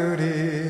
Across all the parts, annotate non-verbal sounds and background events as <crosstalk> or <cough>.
맞으리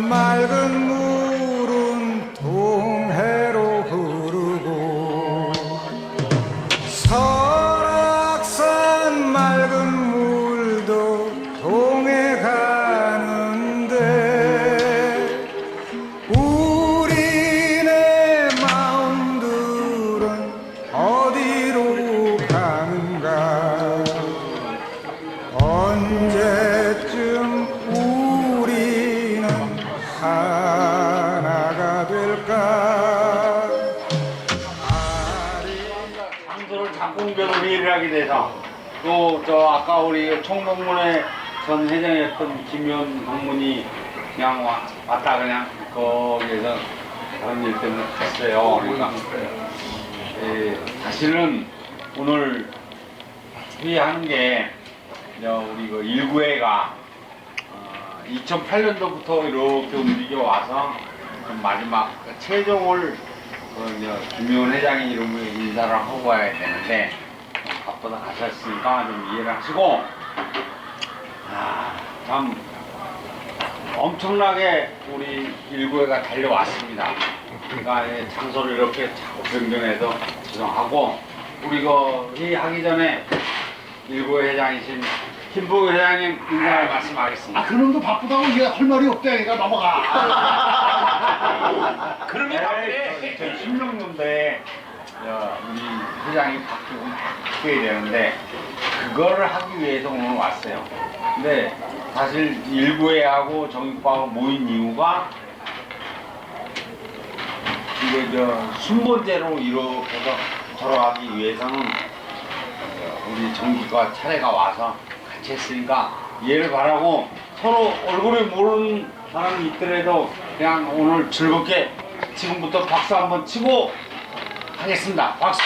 맑은 회의를 하게 돼서 또 저 아까 우리 총동문회 전 회장이었던 김현 동문이 그냥 와, 왔다 그냥 거기에서 다른 일 때문에 갔어요. 그러니까 예, 사실은 오늘 회의하는 게 저 우리 그 일구회가 어, 2008년도부터 이렇게 움직여 와서 좀 마지막 그 최종을 그 이제 김효은 회장이 이름으로 인사를 하고 가야 되는데 바쁘다 가셨으니까 좀 이해를 하시고. 아 참. 엄청나게 우리 일구회가 달려왔습니다. 그러니까 이 장소를 이렇게 자꾸 변경해서 죄송하고 우리 그 회의하기 전에 일구회 회장이신 김부회 회장님 인사를 말씀하겠습니다. 아 그놈도 바쁘다고 이게 할 말이 없대. 그러니까 넘어가. <laughs> 그러면 네, 저희 16년도에 우리 회장이 바뀌고 막 바뀌어야 되는데 그거를 하기 위해서 오늘 왔어요. 근데 사실 일부회하고 정익과가 모인 이유가 이게 저 순번제로 이렇게 해서 걸어가기 위해서는 어, 우리 정기과 차례가 와서 같이 했으니까 이해를 바라고 서로 얼굴이 모르는 사람이 있더라도 그냥 오늘 즐겁게 지금부터 박수 한번 치고 하겠습니다. 박수.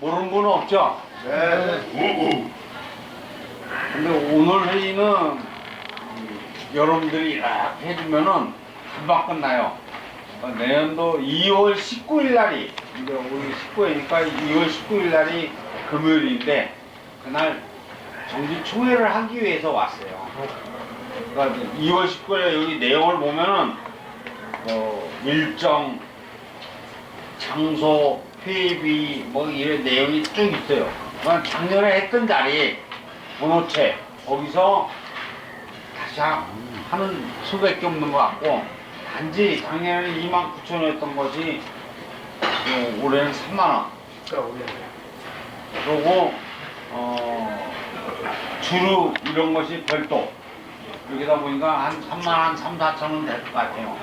모르는 분은 없죠? 네. 근데 오늘 회의는 음, 여러분들이 이렇게 해주면은 금방 끝나요. 어, 내년도 2월 19일 날이 이제 우리 19일이니까 2월 19일 날이 금요일인데 그날 정기 총회를 하기 위해서 왔어요. 그러니까 2월 19일에 여기 내용을 보면은 뭐 일정, 장소, 회비 뭐 이런 내용이 쭉 있어요. 그러니까 작년에 했던 자리 번호체 거기서 다시 하- 하는 수밖에 없는 것 같고 단지 작년에는 2만 9천 원이었던 것이 어, 올해는 3만 원. 그리고 어, 주류 이런 것이 별도 여기다 보니까 한 3만 한 3, 4천 원 될 것 같아요.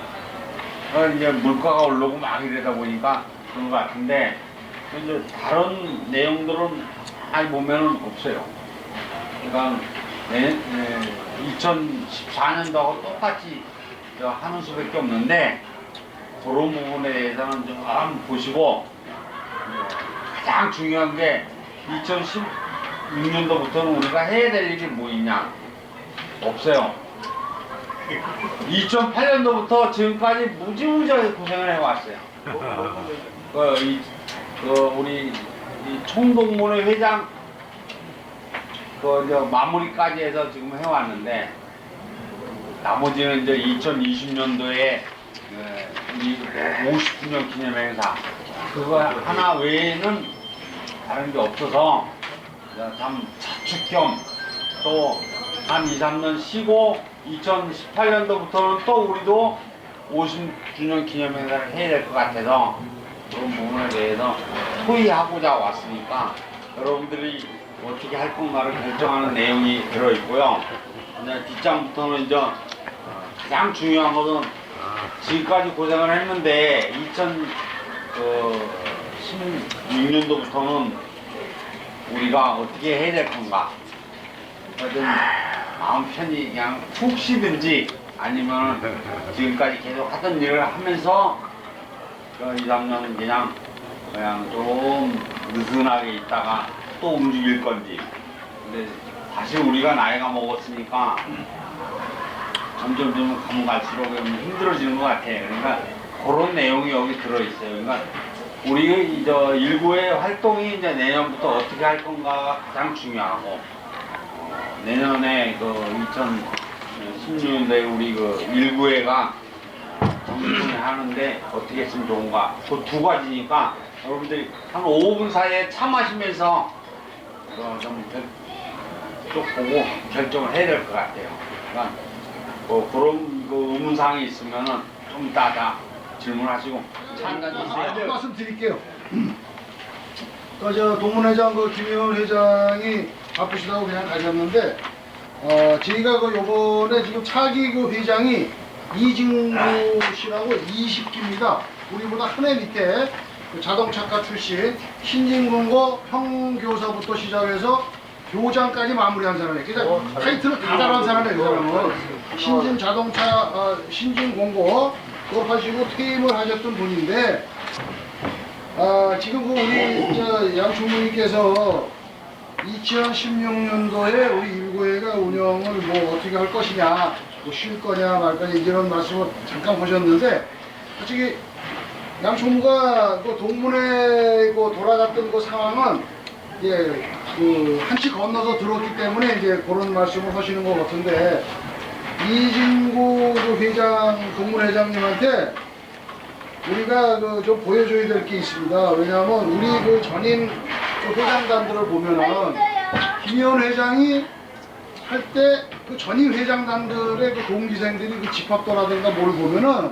그러니까 이제 물가가 오르고 막 이러다 보니까 그런 것 같은데 이제 다른 내용들은 잘 보면은 없어요. 그러니까 네, 2014년도하고 똑같이 저 하는 수밖에 없는데 그런 부분에 대해서는 좀 한번 보시고 가장 중요한 게 2016년도부터는 우리가 해야 될 일이 뭐 있냐? 없어요. 2008년도부터 지금까지 무지무지하게 고생을 해왔어요. 그, 이, 그 우리 이 총동문회 회장 그 이제 마무리까지 해서 지금 해왔는데 나머지는 이제 2020년도에 이 50주년 기념 행사 그거 하나 외에는 다른 게 없어서 참 자축 겸 또 한 2, 3년 쉬고 2018년도부터는 또 우리도 50주년 기념행사를 해야 될 것 같아서 그런 부분에 대해서 토의하고자 왔으니까 여러분들이 어떻게 할 건가를 결정하는 내용이 들어있고요. 이제 뒷장부터는 이제 어, 가장 중요한 것은 지금까지 고생을 했는데 그 2016년도부터는 우리가 어떻게 해야 될 건가 하여튼 마음 편히 그냥 푹 쉬든지 아니면 <laughs> 지금까지 계속 하던 일을 하면서 그 2, 3년 그냥 그냥 좀 느슨하게 있다가 또 움직일 건지 근데 사실 우리가 나이가 먹었으니까 점점 좀 가면 갈수록 좀 힘들어지는 것 같아. 그러니까 그런 내용이 여기 들어있어요. 그러니까 우리 저 일구의 활동이 이제 내년부터 어떻게 할 건가가 가장 중요하고 어, 내년에 그 2016년도에 우리 그 일구회가 하는데 어떻게 했으면 좋은가 그 두 가지니까 여러분들이 한 5분 사이에 차 마시면서 어, 좀쭉 보고 결정을 해야 될 것 같아요. 그러니까 뭐 그런 그 의문사항이 있으면은 좀 이따 다 질문하시고 잠깐 아, 말씀 드릴게요. 그저 동문회장 그 김의원 회장이 바쁘시다고 그냥 가셨는데 어 저희가 그 요번에 지금 차기 그 회장이 이진구 씨라고 20기입니다. 우리보다 한 해 밑에 그 자동차과 출신 신진공고 평교사부터 시작해서 교장까지 마무리한 사람이에요. 그러니까 타이틀을 다 달한 사람이에요. 그 사람은 신진 자동차 어, 신진공고 졸업하시고 퇴임을 하셨던 분인데 아, 지금 그 우리 저 양총무님께서 2016년도에 우리 일구회가 운영을 뭐 어떻게 할 것이냐, 뭐쉴 거냐 말 거냐 이런 말씀을 잠깐 하셨는데 솔직히 양 총무가 그 동문회 그 돌아갔던 그 상황은 이제 그 한치 건너서 들어왔기 때문에 이제 그런 말씀을 하시는 것 같은데 이진구 그 회장 동문회장님한테 우리가 그 좀 보여줘야 될 게 있습니다. 왜냐하면 우리 그 전임 그 회장단들을 보면은 김의원 회장이 할 때 그 전임 회장단들의 그 동기생들이 그 집합도라든가 뭘 보면은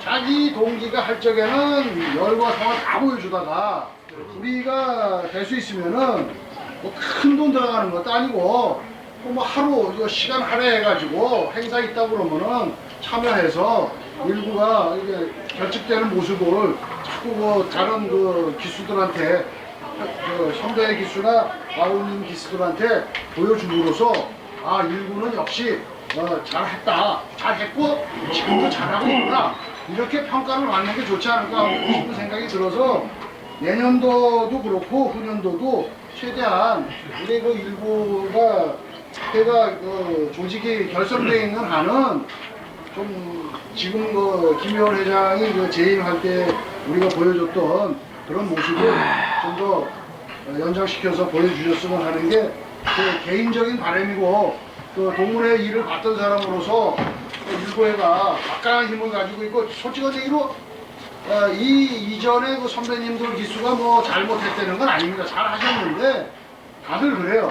자기 동기가 할 적에는 열과 성을 다 보여주다가 우리가 될 수 있으면은 뭐 큰 돈 들어가는 것도 아니고 뭐 하루 시간 할애해가지고 행사 있다 그러면은 참여해서 일부가 이게 결집되는 모습을 자꾸 그 다른 그 기수들한테 그 선배 기수나 아우님 기수들한테 보여줌으로써 아 일부는 역시 어, 잘했다 잘했고 지금도 잘하고 있구나. 이렇게 평가를 받는 게 좋지 않을까 싶은 생각이 들어서 내년도도 그렇고 후년도도 최대한 우리 그 일부가 회가 그 조직이 결성되어 있는 한은 좀 지금 그 김효원 회장이 그 재임할 때 우리가 보여줬던 그런 모습을 좀 더 연장시켜서 보여주셨으면 하는 게제 개인적인 바람이고 그 동물의 일을 봤던 사람으로서 그 일고회가 막강한 힘을 가지고 있고 솔직한 얘기로 어, 이 이전에 그 선배님들 기수가 뭐 잘못했다는 건 아닙니다. 잘 하셨는데 다들 그래요.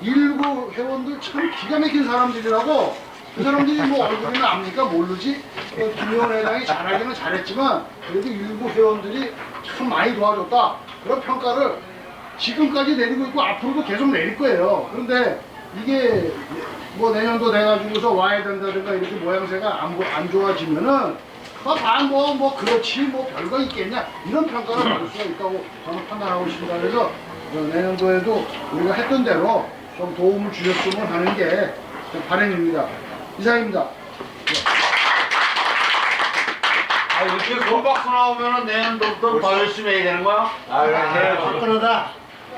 일부 회원들 참 기가 막힌 사람들이라고 그 사람들이 뭐 얼굴이나 압니까? 모르지. 어, 김의원 회장이 잘하기는 잘했지만 그래도 일부 회원들이 참 많이 도와줬다. 그런 평가를 지금까지 내리고 있고 앞으로도 계속 내릴 거예요. 그런데 이게 뭐 내년도 돼가지고서 와야 된다든가 이렇게 모양새가 안, 보- 안 좋아지면은 뭐뭐 뭐 그렇지 뭐 별거 있겠냐? 이런 평가를 받을 수가 있다고 저는 판단하고 있습니다. 그래서 어, 내년도에도 우리가 했던 대로 좀 도움을 주셨으면 하는 게좀 바람입니다 이상입니다 아, 이렇게 골박수 나오면은 내년도부터 더 열심히 해야 되는 거야? 아, 화끈하다.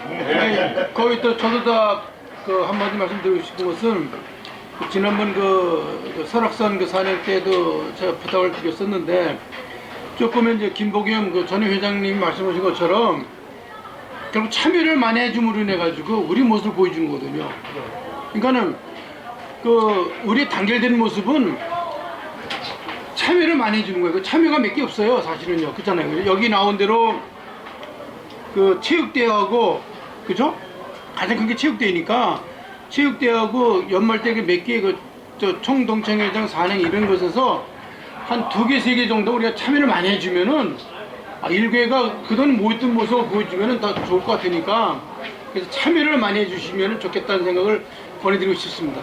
아니, 거기 또 저도 다그 한마디 말씀드리고 싶은 것은 그 지난번 그, 그 설악산 그 산행 때도 제가 부탁을 드렸었는데 조금 이제 김복영 그 전임 회장님이 말씀하신 것처럼 결국 참여를 많이 해줌으로 인해 가지고 우리 모습을 보여주는 거거든요. 그러니까는 그 우리 단결된 모습은 참여를 많이 해주는 거예요. 그 참여가 몇 개 없어요, 사실은요. 그렇잖아요. 여기 나온 대로 그그 체육대회하고 그죠? 가장 큰 게 체육대회니까 체육대회하고 연말 때몇개그저 총동창회장 산행 이런 것에서 한 두 개 세 개 정도 우리가 참여를 많이 해주면은 아, 일괴가 그동안 모였던 모습을 보여주면은 더 좋을 것 같으니까 그래서 참여를 많이 해주시면 좋겠다는 생각을 권해드리고 싶습니다.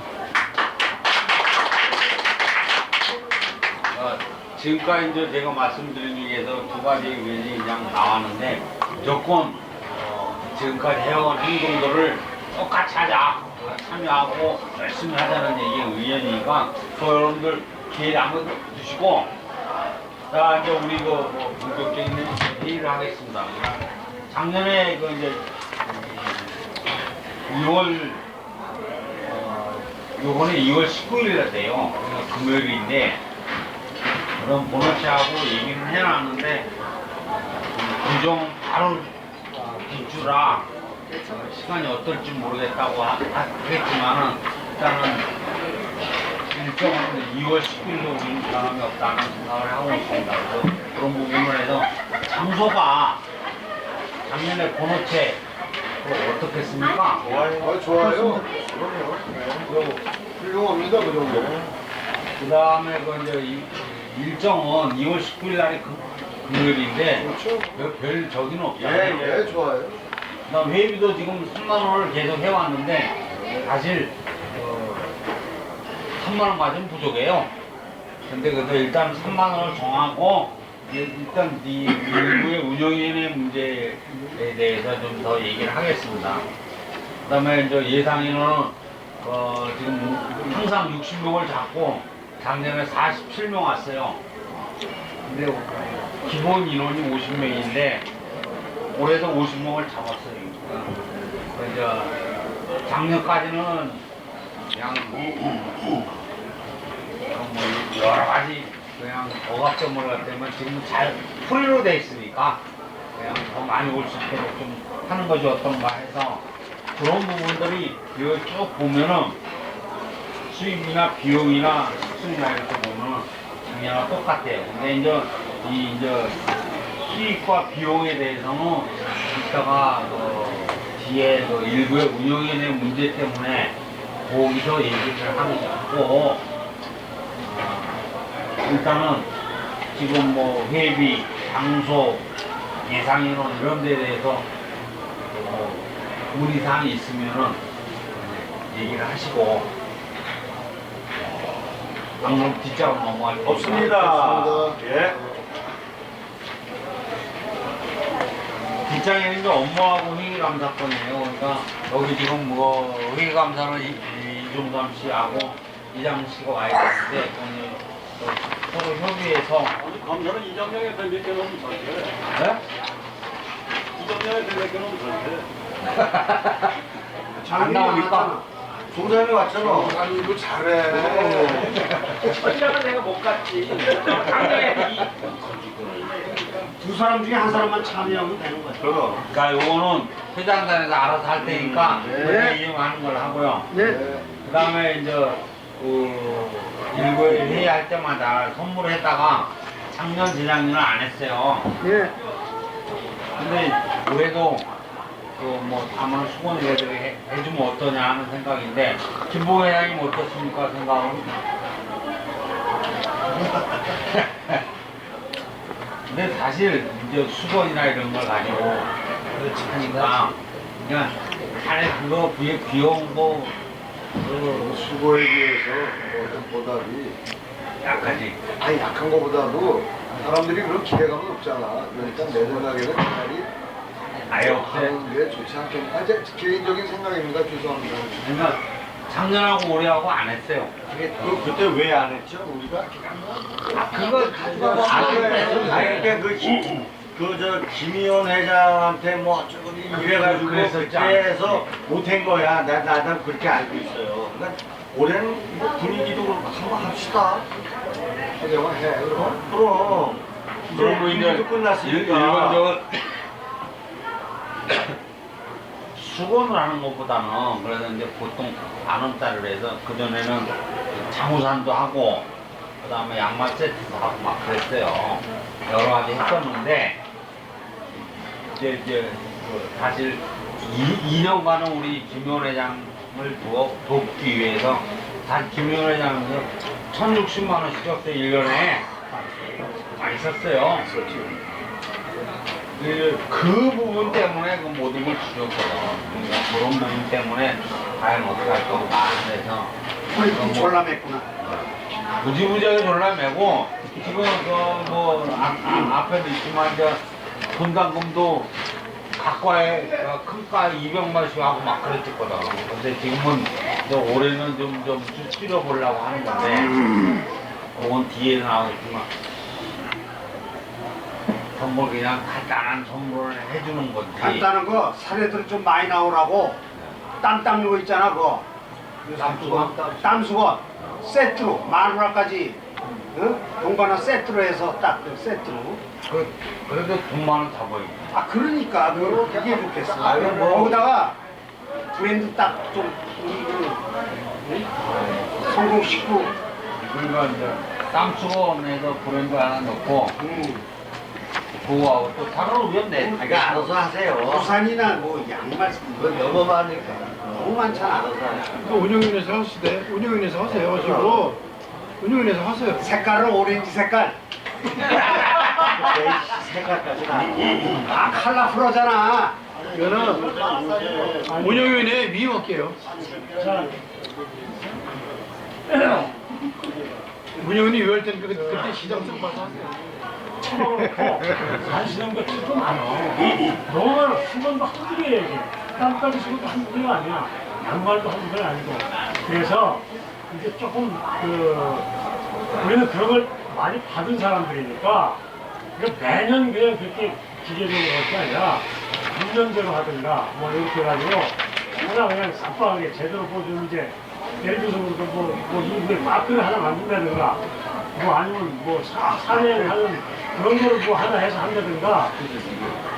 지금까지 이제 제가 말씀드린 중에서 두 가지 의견이 그냥 나왔는데 조건 어, 지금까지 해온 행동들을 똑같이 하자 어, 참여하고 열심히 하자는 얘기 의견이니까 또 여러분들 기회를 한번 주시고 자 이제 우리 그 뭐 본격적인 회의를 하겠습니다. 작년에 그 이제 2월 어, 요번에 2월 19일 날 돼요. 금요일인데 그럼 보너 씨하고 얘기는 해놨는데 구정 바로 어, 뒷주라 어, 시간이 어떨지 모르겠다고 하- 하겠지만은 일단은 일정은 2월 10일로 우리는 변함이 없다는 생각을 하고 있습니다. 그래서 그런 부분을 해서 장소가 작년에 번호체 어떻겠습니까? 아, 좋아요. 그럼요. 훌륭합니다, 그 정도. 그 다음에 그 이제 이- 일정은 2월 19일 날이 금, 금요일인데 그렇죠. 별, 별 저기는 없잖아요. 예, 예, 좋아요. 그다음 회비도 지금 3만 원을 계속 해왔는데 사실 어, 3만 원까지는 부족해요. 근데 그래서 일단 3만 원을 정하고 일단 이 일부의 운영위원회 문제에 대해서 좀 더 얘기를 하겠습니다. 그다음에 이제 예상인원은 어, 지금 항상 60명을 잡고 작년에 47명 왔어요. 근데 기본 인원이 50명인데 올해도 50명을 잡았어요. 이제 작년까지는 그냥 뭐 여러 가지 그냥 억압점을 갖다면 지금 잘 프리로 돼 있으니까 그냥 더 많이 올 수 있도록 좀 하는 것이 어떤가 해서 그런 부분들이 쭉 보면은 수입이나 비용이나 수입이나 이렇게 보면은 작년과 똑같아요. 근데 이제 이 이제 수입과 비용에 대해서는 이따가 그 뒤에 그 일부의 운영위원회 문제 때문에 거기서 얘기를 하는 거고 어, 일단은 지금 뭐 회비, 장소, 예상인원 이런 데 대해서 뭐 문의사항이 있으면은 얘기를 하시고 방금 뒷자로 넘어갈 테니까. 없습니다. 예. 뒷장에는 이제 업무하고 회의감 사건이에요. 그러니까 여기 지금 뭐 회의감사는 이- 이종삼 씨하고 이장 씨가 와야 되는데 오늘 또 서로 협의해서 감사는 이정명에 별몇개 넘으면 절대. 네? 이정명에 별몇개 넘으면 절대. 안 나오니까 동산에 왔잖아. 아니, 이거 잘해. 어쩌면 내가 못 갔지. 작년에 두 사람 중에 한 사람만 참여하면 되는 거야. 그럼. 그러니까 요거는 회장단에서 알아서 할 테니까 네. 얘기하는 걸 하고요. 네. 그 다음에 이제 그 일부에 회의할 때마다 선물을 했다가 작년 재작년은 안 했어요. 예. 근데 올해도 그뭐 다만 수건을 해드- 해- 해주면 어떠냐 하는 생각인데 김봉 회장님 어떻습니까 생각은? <laughs> 근데 사실 이제 수건이나 이런 걸 가지고 그렇지 하니까 그냥 차라리 그거 비해 귀여운 거 그 수고에 비해서 뭐 보답이 약하지. 아니 약한 거보다도 사람들이 그런 기대감은 없잖아. 그러니까 내 생각에는 차라리 아예 없애. 하는 게 좋지 않겠나. 아, 제 개인적인 생각입니다. 죄송합니다. 그러니까 작년하고 올해하고 안 했어요. 그게 그, 그때 왜 안 했죠? 우리가 아 그거 가져가고 아, 안 그래. 했어요. 아니, 그러니까 그, 그저 김의원 회장한테 뭐 어쩌고 이래가지고 그랬었지 그때에서 못한 거야. 나 나도 그렇게 알고 있어요. 그러니까 올해는 뭐 분위기도 그렇고 한번 합시다. 하자고 해. 그럼 그럼 그런 이제 분위기도 끝났으니까. 일반적은 수건을 하는 것보다는 그래서 이제 보통 만 원짜리를 해서 그 전에는 장우산도 하고 그 다음에 양말 세트도 하고 막 그랬어요. 여러 가지 했었는데 이제 이제 그 사실 2, 년간은 우리 김효 회장을 돕기 위해서 단 김효 회장에서 1,060만 원씩 줬어요 1년에 많이 썼어요. 그, 그 부분 때문에 그 모든 걸 줄였거든. 그러니까 그런 부분 때문에 과연 어떻게 할 건가 해서 이 졸라맸구나. 무지무지하게 졸라매고 지금 그뭐 앞에도 있지만 이제 분담금도 각과의 어, 큰가 200만씩 하고 막 그랬었거든. 근데 지금은 이제 올해는 좀, 좀 줄여 보려고 하는 건데 그건 뒤에 나오겠지만 선물 그냥 간단한 선물을 해주는 건지. 간단한 거 사례들이 좀 많이 나오라고 땀 닦는 거 있잖아 그거. 땀수건? 땀수건. 세트로 마누라까지 응? 동반한 세트로 해서 딱그 세트로. 그, 그래도 돈만 원다 보이고 아 그러니까. 그 그게 좋겠어. 아유, 뭐. 거기다가 브랜드 딱좀 그 응? 성공시키고. 그러니까 이제 땀수건에서 브랜드 하나 넣고 음, 그거하고 또 다른 의견 내. 그러니까 알아서 하세요. 부산이나 뭐 양말 그건 너무 많으니까. 너무 많잖아 그 운영위원회에서 하시되 운영위원회에서 하세요. 하시고 운영위원회에서 하세요. 색깔은 오렌지 색깔 <laughs> 내 생각까지는 아니고. 아 컬러풀하잖아 이거는 운영위원회 위임할게요. <laughs> 운영위원회 위할 때는 그- 그때 시장성 봐서 하세요. 하시는 것들이 좀 많아. 너무 많아. 수건도 한두 개야지. 땀까지 수건도 한두 개가 아니야. 양말도 한두 개가 아니고. 그래서 이제 조금 그 우리는 그런 걸 많이 받은 사람들이니까 그러니까 매년 그냥 그렇게 기계적으로 할 게 아니라 6년제로 하든가 뭐 이렇게 해가지고 하나 그냥 싹박하게 제대로 보여주는 이제 예를 들어서 뭐, 뭐 이게 마크를 하나 만든다든가 뭐 아니면 뭐 사, 사례를 하는 그런 거를 뭐 하나 해서 한다든가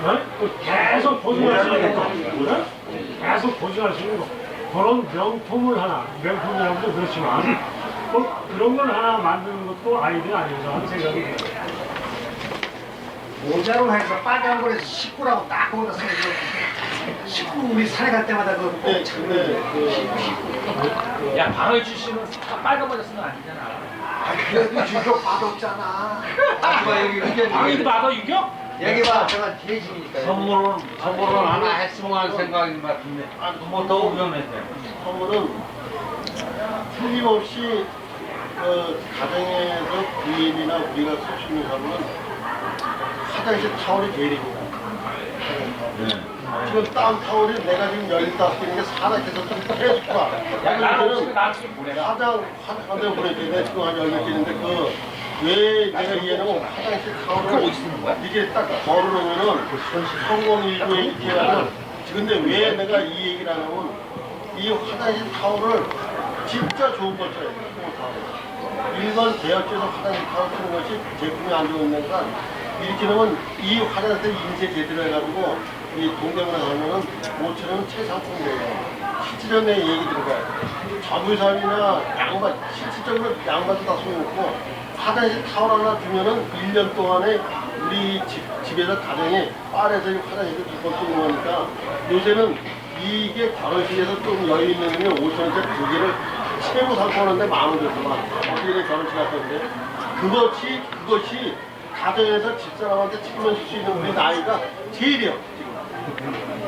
어? 그 계속 보증할 수 있는 거 어? 계속 보증할 수 있는 거 그런 명품을 하나 명품이라고도 그렇지만 뭐 그런 걸 하나 만드는 것도 아이디어 아니어서 하는 생각이 들어요. 모자로 해서 빨간 거에서 식구라고 딱 거기다 써서 식구 우리 산에 갈 때마다 그꼭 장면 야 바로 출신은 빨간 모자 쓰는 거 아니잖아. 아 그래도 유격 받았잖아 아빠 여기 이게 방위도 받아 유격? 여기 봐, 제가 대신이니까. 선물은 선물은 하나 했으면 하는 생각인 것 같은데 뭐더 의견했어요. 선물은 틀림없이 그 가정에서 부인이나 우리가 있는 선물은 화장실 타월이 제일입니다. 지금 땀 타월이 내가 지금 15개인데 사락해서 좀 계속 봐. 야 나는 그러면은 나중에 보내라. 화장, 화장 보내주는데 지금 한 10개인데 그 왜 내가 이해하면 화장실 타월을 이게 딱 걸어놓으면은 성공일구에 이렇게 하면 근데 왜 내가 이 얘기를 하냐면 이 화장실 타월을 진짜 좋은 걸 써야. 타월. 일반 계약제에서 화장실 타월 쓰는 것이 제품이 안 좋으니까 이렇게 하면 이 화장실 인쇄 제대로 해가지고 이 동대문에 가면은 5천원 최상품이에요. 실질적으로 내 얘기 들어봐요. 자부상이나 양말, 실질적으로 양말도 다 소용없고 화장실 타월 하나 주면은 1년 동안에 우리 집, 집에서 가정에 빨에서 이 화장실을 두번 쓰는 거니까 요새는 이게 결혼식에서 좀 여유 있는 게 5천원짜리 두 개를 최고 상품하는데 만원 줬더만 어디에 결혼식 갔던데 그것이 그것이 가정에서 집사람한테 책임을 질 수 있는 우리 나이가 제일이요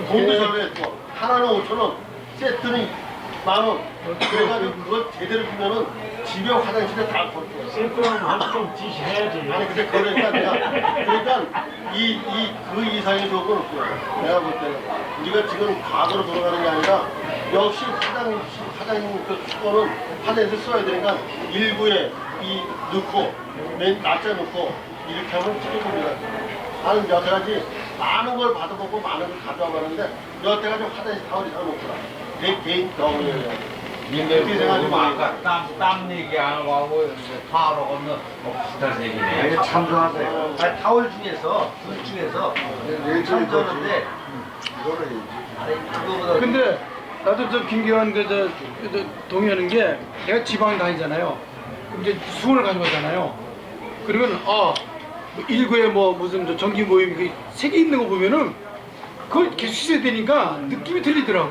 돈도 절약했고 하나는 5천원 세트는 만원 그래가지고 그걸 제대로 주면은 집에 화장실에 다 걸고 센터는 한좀 지시해야지. 아니 근데 그러니까 그냥 그러니까 이 이 그 이상의 조건 없어요. 내가 볼 때는 우리가 지금 과거로 돌아가는 게 아니라 역시 화장 화장 그 수건은 화장에서 써야 되니까 일부에 이 넣고 맨 낮에 넣고 이렇게 하면 찍어줍니다. 나는 여태까지 많은 걸 받아보고 많은 걸 가져와 봤는데 여태까지 화장실 타월이 사놓더라. 내 개인 경험이에요. 그렇게 생각하지 뭐 마. 아까 땀, 땀 얘기 안 하고 이제 타로 건너 뭐 비슷한 얘기네. 이거 참 좋아하세요. 아니, 타월 중에서, 둘 중에서 참 좋은데, 아니, 그거보다. 근데 나도 저 김기환 그저 저 동의하는 게 내가 지방 다니잖아요. 그럼 이제 수건을 가져가잖아요. 그러면 아 뭐 일구에 뭐 무슨 저 정기 모임 그 색이 있는 거 보면은 그걸 계속 씻어야 되니까 느낌이 틀리더라고.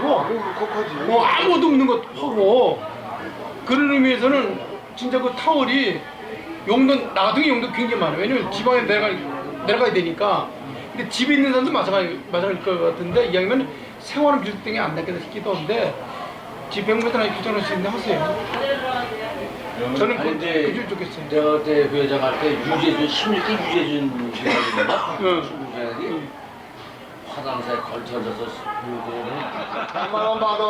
뭐 아무것도 없는 것 하고 그런 의미에서는 진짜 그 타월이 용도 나 같은 용도 굉장히 많아요. 왜냐면 지방에 내려가 내려가야 되니까. 근데 집에 있는 사람도 마찬가지 마찬가지일 것 같은데 이왕이면 생활은 빌딩이 안 낫겠다 싶기도 한데 집 100m나 규정할 수 있는 하세요. 저는 그, 이제 그게 좋겠어요. 내가 그때 회장 할 때 유재준 16기 유재준 씨가 응. 중국이 화장실에 걸쳐져서 물고는 100만 원 받아.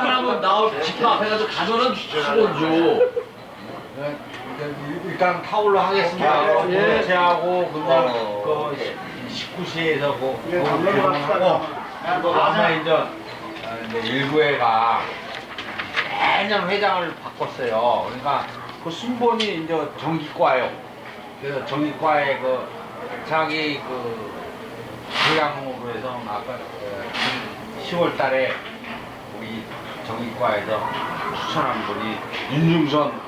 하나면 나올 집 앞에 가서 가져는 수건 줘. 일단 타올로 하겠습니다. 예. 제하고 그냥 어. 그 19시에서 뭐 예, 담배로 갑시다. 다음에 이제 어, 이제 일부회가 매년 회장을 바꿨어요. 그러니까 그 순번이 이제 정기과예요. 그래서 정기과에 그 자기 그 고향으로 해서 아까 10월 달에 우리 정기과에서 추천한 분이 윤중선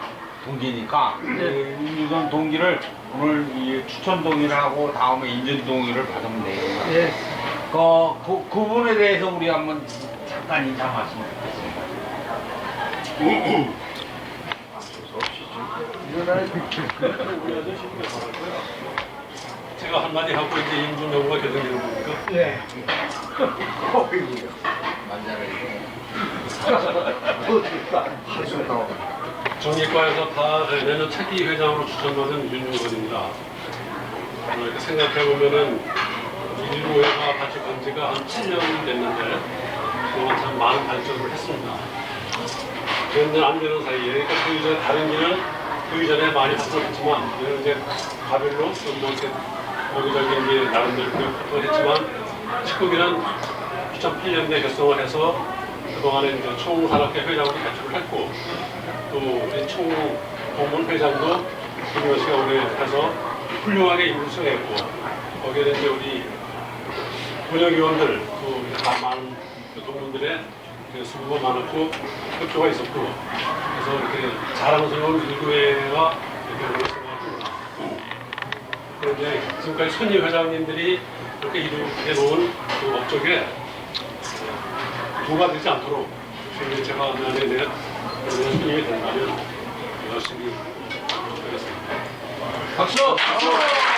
동기니까 그 윤중선 동기를 오늘 이 추천 동의를 하고 다음에 인증 동의를 받으면 돼요. 예. 그, 그, 그분에 대해서 우리 한번 잠깐 인사 말씀 드리겠습니다. 제가 한마디 하고 이제 임준영과 결정되는 겁니까? 예. 정기과에서 다 내년 차기 회장으로 추천받은 윤중건입니다. 어, 이렇게 생각해보면은 일부회가 같이 간 지가 한 7년 됐는데 그동안 참 많은 발전을 했습니다. 몇년 안 되는 사이에 그러니까 그 이전에 다른 길은 그 이전에 많이 발전했지만 우리는 이제 가별로 좀뭐 이렇게 여기저기 이제 나름대로 또 했지만 19기는 2008년에 결성을 해서 그동안에 이제 총산업회 회장으로 배출을 했고 또 총공무원 회장도 김현 씨가 오래 해서 훌륭하게 임을 수행했고 거기에는 이제 우리 권역위원들 또 많은 그 동문들의 그 수고가 많았고 협조가 있었고 그래서 이렇게 자랑스러운 일구회가 이렇게 올랐습니다. 그런데 지금까지 손희 회장님들이 이렇게 이루게 놓은 그 목적에 도가 되지 않도록 저희 제가 내년에 내년 손님이 된다면 열심히 하겠습니다. 박수!